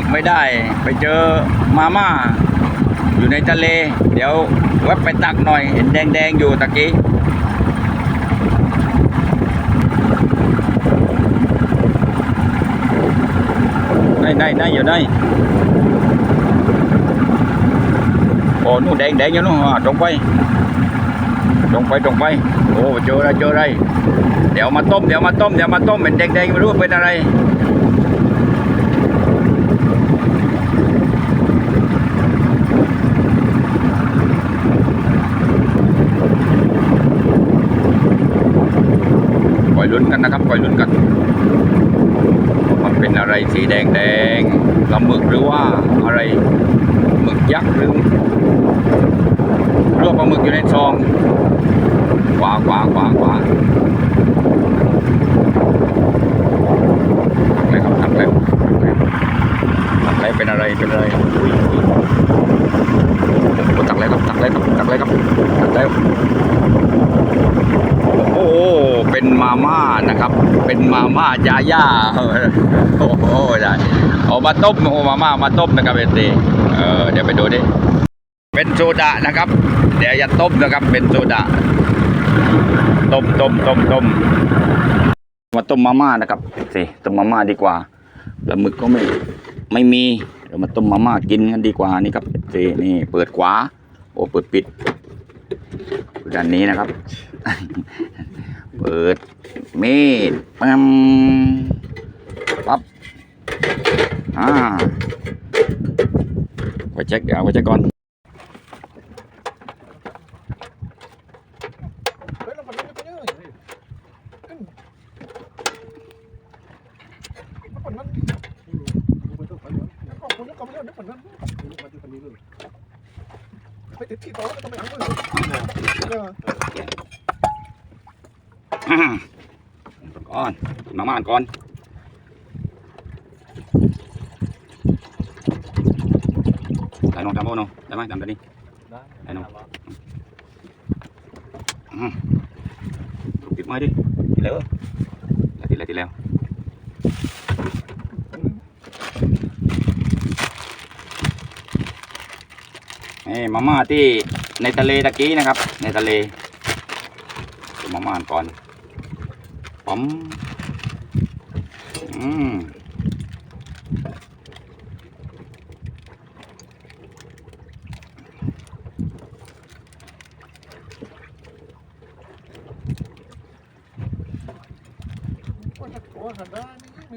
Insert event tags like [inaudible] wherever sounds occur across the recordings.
มไม่ได้ ไปเจอมาม่า อยู่ในทะเล เดี๋ยวแวบไปตักหน่อย เห็นแดงๆอยู่ตะกี้ đây đây đây giờ đây ồ nó đèn đèn cho nó à, trồng quay trồng quay trồng quay ồ chưa đây chưa đây เดี๋ยวมาต้มเดี๋ยวมาต้มเดี๋ยวมาต้มเป็นแดงๆไม่รู้เป็นอะไร ลุ้นกันนะครับปล่อยลุ้นกันมันเป็นอะไรสีแดงแดงๆปลาหมึกหรือว่าอะไรหมึกยักษ์หรือรวบปลาหมึกอยู่ในซองขวาขวาขวาขวาตักแล้วครับตักแล้วตักแล้วเป็นอะไรเป็นอะไรอุ้ยตักแล้วครับตักแล้วครับตักแล้วครับตักแล้ว เป็นมาม่านะครับ เป็นมาม่ายาย่าโอ้โหได้เอามาต้มโอ้มาม่ามาต้มนะครับเอซีเออเดี๋ยวไปดูดิเป็นโซดานะครับ เดี๋ยวอย่าต้มนะครับ เป็นโซดาต้มต้มต้มต้มมาต้มมาม่านะครับสิต้มมาม่าดีกว่าปลาหมึกก็ไม่ไม่มีเรามาต้มมาม่ากินกันดีกว่านี่ครับสินี่เปิดขวาโอ้เปิดปิดด้านนี้นะครับ เปิดมีดปั๊มปั๊บอ่าไปเช็คเดี๋ยวไปเช็คก่อนไปติดที่ต่อแล้วก็ต้องไปหาเงิน ก่อนมาม่าก่อนได้น้องจำโบ้น้องได้ไหมจำได้ดิได้น้องอืมถูกติดไม้ดิติดแล้วแล้วติดแล้วติดแล้วนี่มาม่าที่ในทะเลตะกี้นะครับ ในทะเลดูมาม่าก่อน ปั๊มอืม Pues la cosa, da, me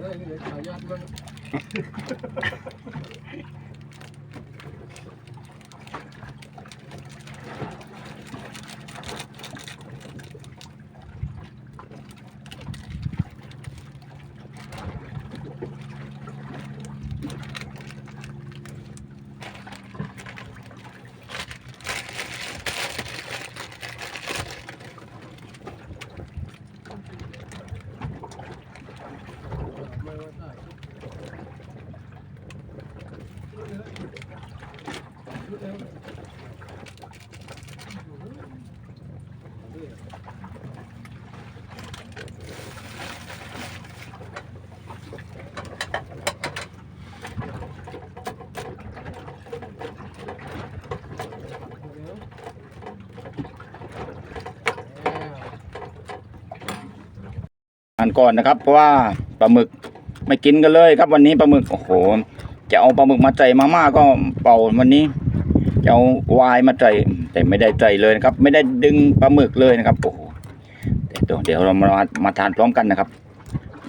Alah ini dari saya juga. [laughs] ก่อนนะครับ เพราะว่าปลาหมึกไม่กินกันเลยครับวันนี้ปลาหมึกโอ้โหจะเอาปลาหมึกมาใจมาม่าก็เป่าวันนี้จะเอาวายมาใจแต่ไม่ได้ใจเลยนะครับ ไม่ได้ดึงปลาหมึกเลยนะครับโอ้โหเดี๋ยวเดี๋ยวเรามามาทานพร้อมกันนะครับ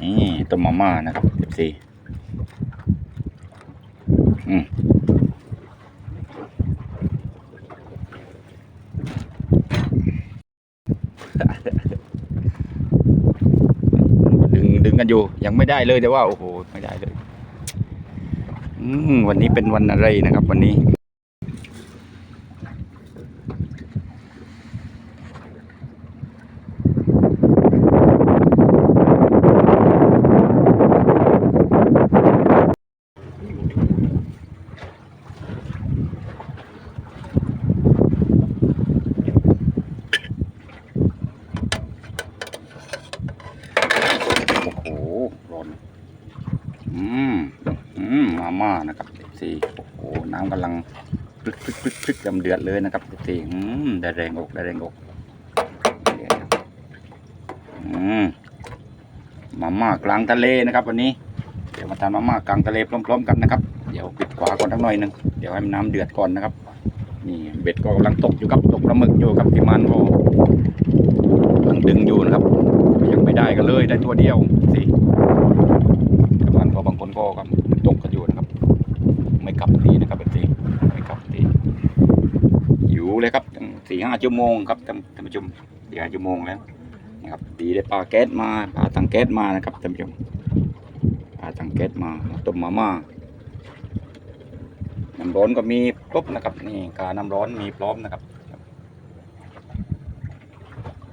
นี่ต้มมาม่านะครับเอฟซีอืม ดึงดึงกัน อยู่ ยังไม่ได้เลยแต่ว่าโอ้โหไม่ได้เลย อืมวันนี้เป็นวันอะไรนะครับ วันนี้ โอ้โหร้อนอืมอืมมาม่า สีโอ้โหน้ำกำลังพลึกพลึกพลึกพลึกำเดือดเลยนะครับสี่อืมได้แรงอกได้แรงอกเดี๋ยอืมมาม่ากลางทะเลนะครับ วันนี้ เดี๋ยวมาทานมาม่ากลางทะเลพร้อมๆกันนะครับเดี๋ยวปิดฝาก่อนทั้งหน่อยหนึงเดี๋ยวให้นน้ำเดือดก่อนนะครับ นี่เบ็ดก็กำลังตกอยู่ครับตกปลาหมึกอยู่ครับที่มันก็กำลังดึงอยู่นะครับ ยังไม่ได้กันเลยได้ตัวเดียวสิแต่บานก็บางคนก็ครับตกกันอยู่ ครับไม่กลับทีนะครับเป็นทีไม่กลับทีอยู่เลยครับสี่ห้าชั่วโมงครับท่านท่านผู้ชมสี่ห้าชั่วโมงแล้วนะครับดีได้ปลาแก๊สมาปลาตังแก๊สมานะครับท่านผู้ชมปลาตังแก๊สมาต้มมาม่าน้ำร้อนก็มีครบนะครับนี่กาน้ำร้อนมีพร้อมนะครับ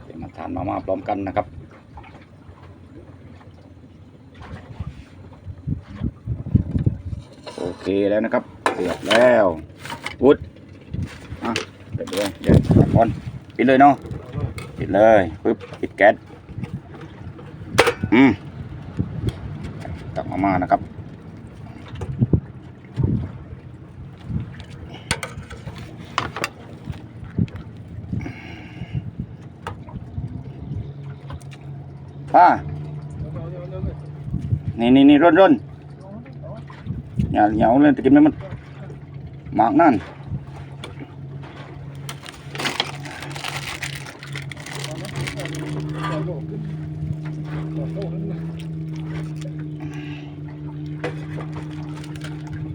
เดี๋ยวมาทานมาม่าพร้อมกันนะครับ โอเค แล้วนะครับ เสร็จแล้วอุดอะเปิดเลยเดี๋ยวตัดก่อนปิดเลยเนาะปิดเลยปึ๊บปิดแก๊สอืมตักมาม่านะครับป้านี่นี่นี่ร่นร่น nhà nhau lên thì kiếm nó mạng nan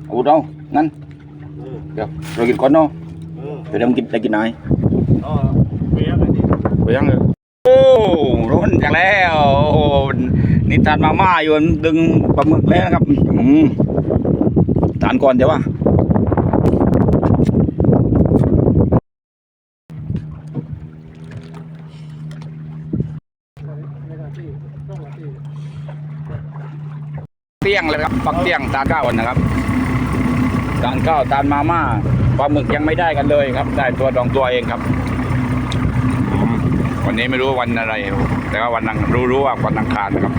เอา đâu ngăn được rồi กินก่อนเนาะเออเดี๋ยวเรากินได้กินไหนเบี้ยกันดิไปยังเลยโอ้ร้อนจังแล้วนี่ทานมาม่าอยู่ดึงปลาหมึกแล้วนะครับอืม ทานก่อนเดี๋ยวว่าเตี้ยงเลยครับปักเตี้ยงทานข้าวันนะครับทานข้าวทานมาม่าปลาหมึกยังไม่ได้กันเลยครับ ได้ตัวดองตัวเองครับ วันนี้ไม่รู้วันอะไร แต่ว่าวันนังรู้รู้ว่าวันอังคารนะครับ